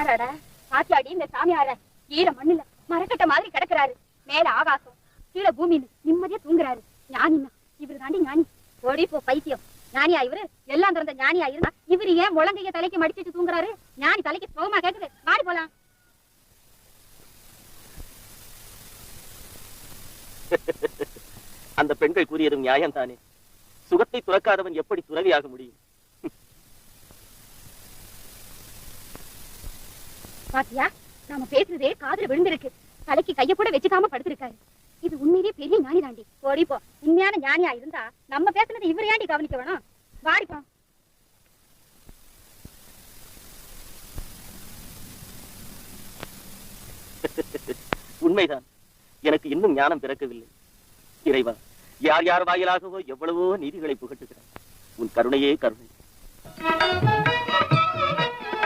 அடடடா, பாத்தியாடி இந்த சாமியார ஈர மண்ணுல மரக்கட்ட மாதிரி கிடக்குறாரு. மேல ஆகாசம் கீழே பூமியில நிம்மதியா தூங்குறாரு. ஞானின்னா இவரு தாண்டி ஞானி. ஓடி போ பைத்தியம். ஞானியா இவரு? எல்லாம் திறந்த ஞானியா இருந்தா இவரு ஏன் முழங்கைய தலைக்கு மடிச்சிட்டு தூங்குறாரு? ஞானி தலைக்கு சோமா கேக்குது. மாடி போலாம். அந்த பெண்கள் கூறியதும் நியாயம்தானே? சுகத்தை துறக்காதவன் எப்படி துறவியாக முடியும்? பாத்தியா? நாம பேசுறதே காதுல விழுந்திருக்கு. தலைக்கு கைய கூட வச்சுக்காம படுத்திருக்காரு. இது உண்மையிலேயே பெரிய ஞானி தாண்டி போடிப்போ உண்மையான ஞானியா இருந்தா நம்ம பேசுனது இவர் ஏண்டி கவனிக்க வேணும்? வாடி உண்மைதான். எனக்கு இன்னும் ஞானம் பிறக்கவில்லை. இறைவா யார் யார் வாயிலாகவோ எவ்வளவோ நீதிகளை புகட்டுகிறார். உன் கருணையே கருணை.